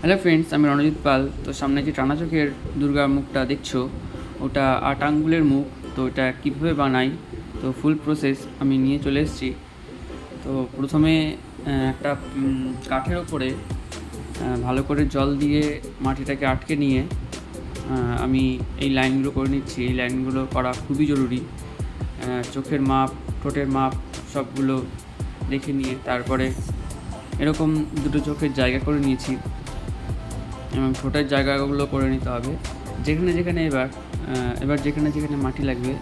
Hello friends আমি রণজিৎ পাল। তো সামনে যে টানা চোখের দুর্গা মুখটা দেখছ, ওটা আট আঙ্গুলের মুখ, তো এটা কীভাবে বানাই? তো ফুল প্রসেস আমি নিয়ে চলে এসেছি। তো প্রথমে একটা কাঠের ওপরে ভালো করে জল দিয়ে মাটিটাকে আটকে নিয়ে আমি এই লাইনগুলো করে নিচ্ছি। এই লাইনগুলো করা খুবই জরুরি। চোখের মাপ, ঠোঁটের মাপ, সবগুলো দেখে নিয়ে তারপরে এরকম দুটো চোখের জায়গা করে নিয়েছি। এবং ঠোঁটের জায়গাগুলো করে নিতে হবে। যেখানে যেখানে এবার এবার যেখানে যেখানে মাটি লাগবে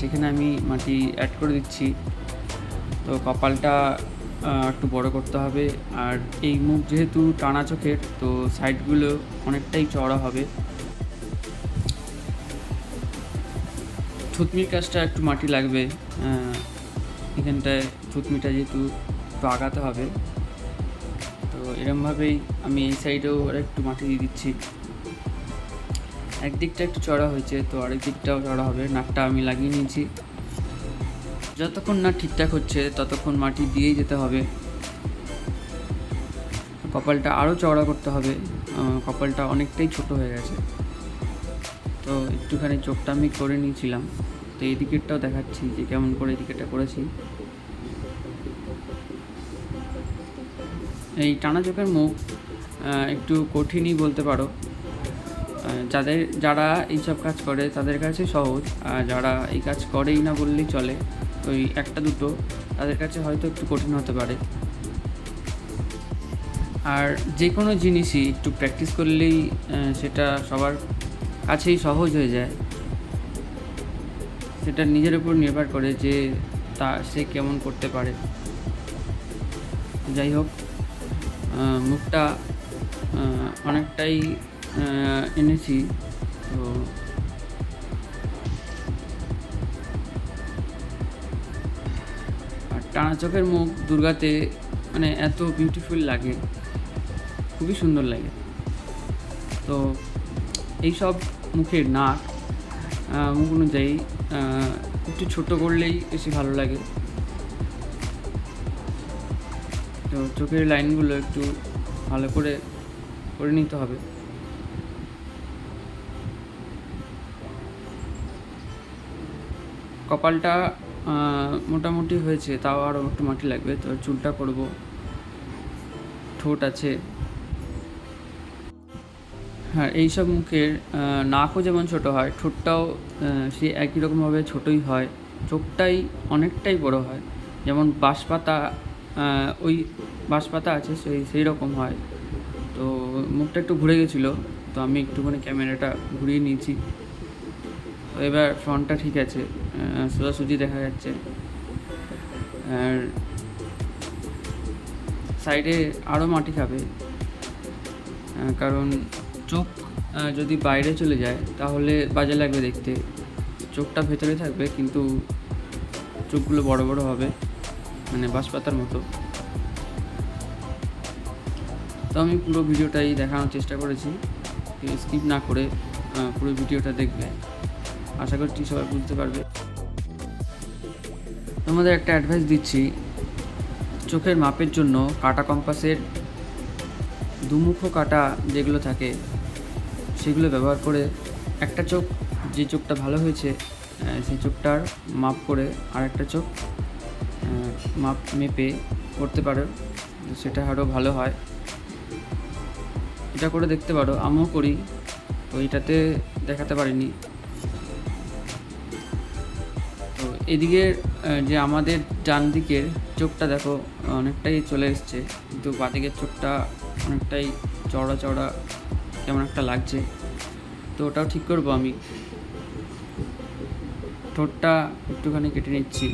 সেখানে আমি মাটি অ্যাড করে দিচ্ছি। তো কপালটা একটু বড় করতে হবে। আর এই মুখ যেহেতু টানা চোখের, তো সাইডগুলো অনেকটাই চড়া হবে। থুতনির কাজটা একটু মাটি লাগবে এখানটায় থুতনিটা যেহেতু একটু আগাতে হবে। এরমভাবেই আমি এই সাইডেও একটু মাটি দিয়ে দিচ্ছি। একদিকটা একটু চড়া হয়েছে, তো আরেক দিকটাও চড়া হবে। নাকটা আমি লাগিয়ে নিয়েছি। যতক্ষণ না ঠিকঠাক হচ্ছে, ততক্ষণ মাটি দিয়েই যেতে হবে। কপালটা আরও চওড়া করতে হবে। কপালটা অনেকটাই ছোট হয়ে গেছে। তো একটুখানি চোখটা আমি করে নিয়েছিলাম। তো এই দিকেরটাও দেখাচ্ছি যে কেমন করে এই করেছি। এই টানা চোখের মুখ একটু কঠিনই বলতে পারো। যাদের, যারা এইসব কাজ করে, তাদের কাছে সহজ। আর যারা এই কাজ করেই না বললেই চলে, ওই একটা দুটো, তাদের কাছে হয়তো একটু কঠিন হতে পারে। আর যে কোনো জিনিসই একটু প্র্যাকটিস করলেই সেটা সবার কাছেই সহজ হয়ে যায়। সেটা নিজের উপর নির্ভর করে যে তা, সে কেমন করতে পারে। যাই হোক মুখটা অনেকটাই এনেছি। তো আর টানা চোখের মুখ দুর্গাতে মানে এত বিউটিফুল লাগে। খুবই সুন্দর লাগে। তো এইসব মুখের নাক মুখ অনুযায়ী একটু ছোট করলেই বেশি ভালো লাগে। তো চোখের লাইনগুলো একটু ভালো করে করে নিতে হবে। কপালটা মোটামুটি হয়েছে, তাও আরও একটু মাটি লাগবে, তো চুলটা করব ঠোঁট আছে। হ্যাঁ এইসব মুখের নাকও যেমন ছোট হয়, ঠোঁটটাও সে একই রকমভাবে ছোটই হয়। চোখটাই অনেকটাই বড় হয়। যেমন বাঁশপাতা ওই বাঁশপাতা আছে, সেই সেই রকম হয়। তো মুখটা একটু ঘুরে গেছিল, তো আমি একটুখানি ক্যামেরাটা ঘুরিয়ে নিয়েছি। তো এবার ফ্রন্টটা ঠিক আছে সোজাসুজি দেখা যাচ্ছে। আর সাইডে আরও মাটি খাবে কারণ চোখ যদি বাইরে চলে যায়, তাহলে বাজে লাগবে দেখতে। চোখটা ভেতরে থাকবে, কিন্তু চোখগুলো বড় বড় হবে। মানে বাঁশপাতার মতো। তো আমি পুরো ভিডিওটাই দেখানোর চেষ্টা করেছি। স্কিপ না করে পুরো ভিডিওটা দেখবে। আশা করছি সবাই বুঝতে পারবে। তোমাদের একটা অ্যাডভাইস দিচ্ছি। চোখের মাপের জন্য কাটা কম্পাসের দুমুখো কাটা যেগুলো থাকে, সেগুলো ব্যবহার করে একটা চোখ, যে চোখটা ভালো হয়েছে সেই চোখটার মাপ করে আর একটা চোখ মাপ মেপে করতে পারো। সেটা আরও ভালো হয়। এটা করে দেখতে পারো। আমিও করি। তো এটাতে দেখাতে পারিনি। তো এদিকে যে আমাদের ডান দিকের চোখটা দেখো, অনেকটাই চলে এসছে। কিন্তু বাদিকের চোখটা অনেকটাই চওড়া চওড়া কেমন একটা লাগছে। তো ওটাও ঠিক করব আমি। ঠোঁটটা একটুখানি কেটে নিচ্ছি।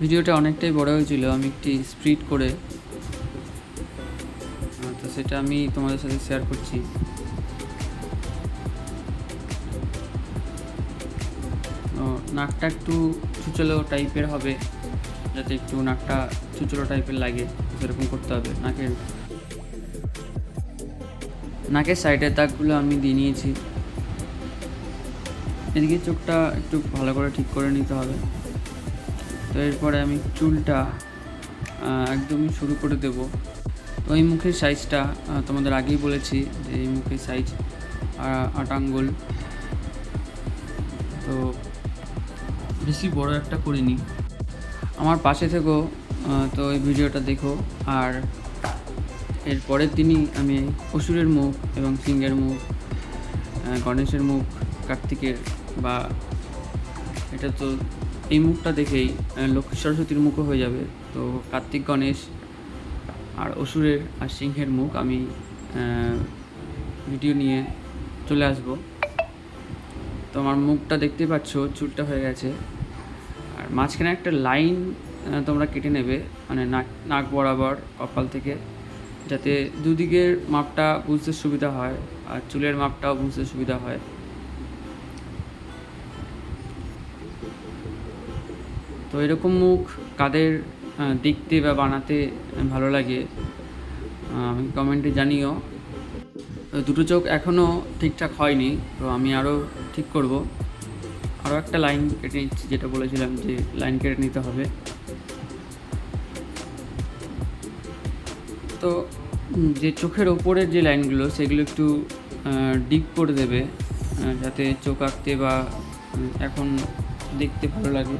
ভিডিওটা অনেকটাই বড় হয়েছিল, আমি একটি স্প্রিড করে। তো সেটা আমি তোমাদের সাথে শেয়ার করছি। নাকটা একটু চুচলো টাইপের হবে, যাতে একটু নাকটা চুচলো টাইপের লাগে সেরকম করতে হবে নাকের। নাকের সাইডের দাগগুলো আমি দিয়ে নিয়েছি। এদিকে চোখটা একটু ভালো করে ঠিক করে নিতে হবে। তো এরপরে আমি চুলটা একদমই শুরু করে দেব। তো এই মুখের সাইজটা তোমাদের আগেই বলেছি যে এই মুখের সাইজ আট আঙ্গুল। তো বেশি বড় একটা করিনি। আমার পাশে আহ, তো এই ভিডিওটা দেখো। আর এর পরের দিনই আমি অসুরের মুখ এবং সিংহের মুখ গণেশের মুখ কার্তিকের বা এটা তো এই মুখটা দেখেই লক্ষ্মী সরস্বতীর মুখও হয়ে যাবে। তো কার্তিক গণেশ আর অসুরের আর সিংহের মুখ আমি ভিডিও নিয়ে চলে আসব। তো আমার মুখটা দেখতে পাচ্ছ, চুলটা হয়ে গেছে। আর মাঝখানে একটা লাইন তোমরা কেটে নেবে মানে নাক নাক বরাবর, কপাল থেকে, যাতে দুদিকের মাপটা বুঝতে সুবিধা হয় আর চুলের মাপটাও বুঝতে সুবিধা হয়। তো এরকম মুখ কাদের দেখতে বা বানাতে ভালো লাগে আমি কমেন্টে জানিও। দুটো চোখ এখনও ঠিকঠাক হয়নি, তো আমি আরও ঠিক করব। আরও একটা লাইন কেটে নিচ্ছি, যেটা বলেছিলাম যে লাইন কেটে নিতে হবে। তো যে চোখের ওপরের যে লাইনগুলো, সেগুলো একটু ডিপ করে দেবে যাতে চোখ আঁকতে বা এখন দেখতে ভালো লাগে।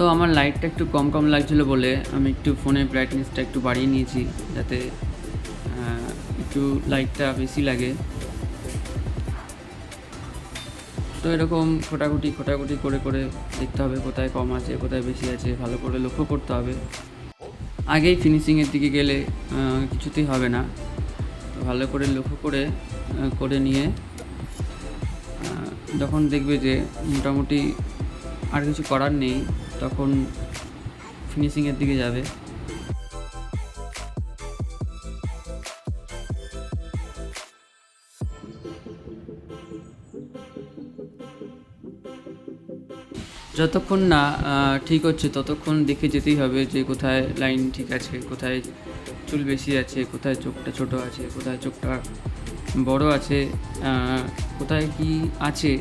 তো আমার লাইটটা একটু কম কম লাগছিল বলে আমি একটু ফোনের ব্রাইটনেসটা একটু বাড়িয়ে নিয়েছি, যাতে একটু লাইটটা বেশি লাগে। তো এরকম খোটাখুটি খোটাখুটি করে করে দেখতে হবে কোথায় কম আছে, কোথায় বেশি আছে, ভালো করে লক্ষ্য করতে হবে। আগেই ফিনিশিংয়ের দিকে গেলে কিছুতেই হবে না। ভালো করে লক্ষ্য করে করে নিয়ে যখন দেখবে যে মোটামুটি আর কিছু করার নেই তখন ফিনিশিংয়ের দিকে যাবে। যতক্ষণ না ঠিক হচ্ছে, ততক্ষণ দেখে যেতেই হবে যে কোথায় লাইন ঠিক আছে, কোথায় চুল বেশি আছে, কোথায় চোখটা ছোট আছে, কোথায় চোখটা বড় আছে কোথায় কি আছে,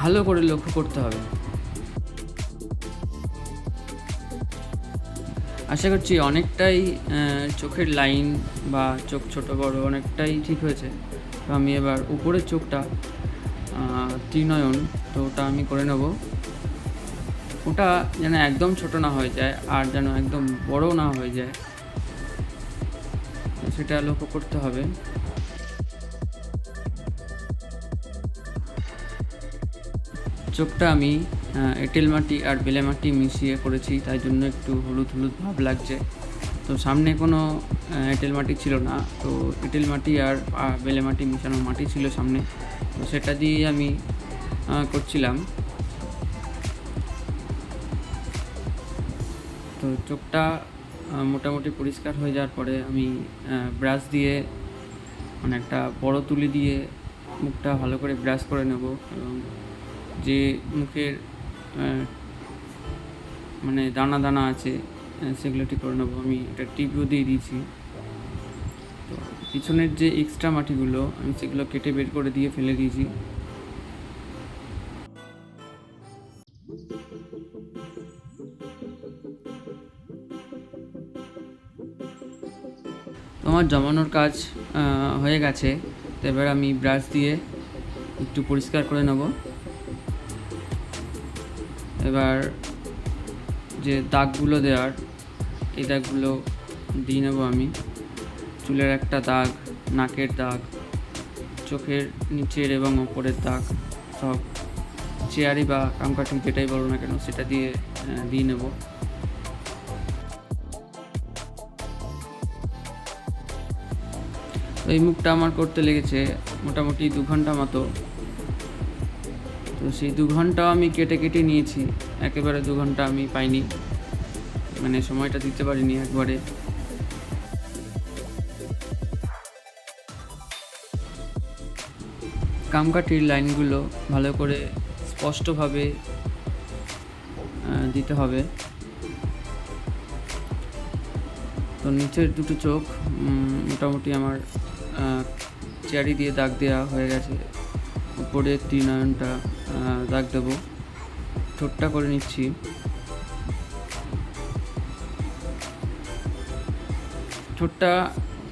ভালো করে লক্ষ্য করতে হবে। আশা করছি অনেকটাই চোখের লাইন বা চোখ ছোট বড় অনেকটাই ঠিক হয়েছে। তো আমি এবার উপরের চোখটা ত্রিনয়ন, তো ওটা আমি করে নেব। ওটা যেন একদম ছোট না হয়ে যায়, আর যেন একদম বড় না হয়ে যায়। সেটা লক্ষ্য করতে হবে। চোখটা আমি এঁটেল মাটি আর বেলে মাটি মিশিয়ে করেছি, তাই জন্য একটু হলুদ হলুদ ভাব লাগছে। তো সামনে কোনো এঁটেল মাটি ছিল না, তো এঁটেল মাটি আর বেলে মাটি মিশানো মাটি ছিল সামনে। তো সেটা দিয়ে আমি করছিলাম। তো চোখটা মোটামুটি পরিষ্কার হয়ে যাওয়ার পরে আমি ব্রাশ দিয়ে মানে একটা বড় তুলি দিয়ে মুখটা ভালো করে ব্রাশ করে নেব এবং যে মুখের মানে দানা দানা আছে সেগুলো ঠিক করে নেব। আমি একটা টিপও দিয়ে দিয়েছি। তো পিছনের যে এক্সট্রা মাটিগুলো, আমি সেগুলো কেটে বের করে দিয়ে ফেলে দিয়েছি। তোমার জমানোর কাজ হয়ে গেছে। তো এবার আমি ব্রাশ দিয়ে একটু পরিষ্কার করে নেব। এবার যে দাগগুলো দেওয়ার, এই দাগগুলো দিয়ে নেব আমি। চুলের একটা দাগ, নাকের দাগ, চোখের নিচের এবং ওপরের দাগ, সব চেয়ারি বা কামকাঠি যেটাই বলো না কেন, সেটা দিয়ে দিয়ে নেব। এই মুখটা আমার করতে লেগেছে মোটামুটি দু ঘণ্টা মতো। তো সেই দু ঘন্টাও আমি কেটে কেটে নিয়েছি। একেবারে দু ঘণ্টা আমি পাইনি। মানে সময়টা দিতে পারিনি একবারে। কামকাঠির লাইনগুলো ভালো করে স্পষ্টভাবে দিতে হবে। তো নিচের দুটো চোখ মোটামুটি আমার চেয়ারি দিয়ে দাগ দেওয়া হয়ে গেছে। উপরে ত্রিনয়নটা আহ, দাগ দেবো। ঠোঁটটা করে নিচ্ছি। ঠোঁটটা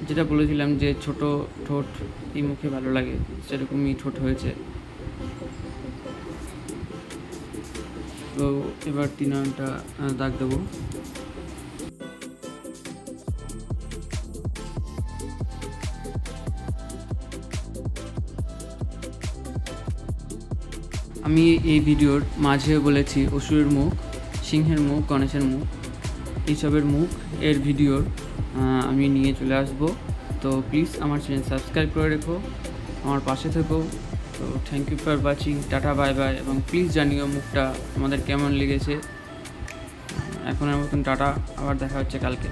যেটা বলেছিলাম যে ছোট ঠোঁট এই মুখে ভালো লাগে সেরকমই ঠোঁট হয়েছে। তো এবার তিনয়নটা আহ, দাগ দেবো। আমি এই ভিডিওর মাঝে বলেছি অসুরের মুখ, সিংহের মুখ, গণেশের মুখ, এইসবের মুখ এর ভিডিওর আমি নিয়ে চলে আসব। তো প্লিজ আমার চ্যানেল সাবস্ক্রাইব করে রেখো, আমার পাশে থেকো। তো thank you for watching tata bye bye এবং প্লিজ জানিও মুখটা আমাদের কেমন লেগেছে। এখনের মতন টাটা, আবার দেখা হচ্ছে কালকে।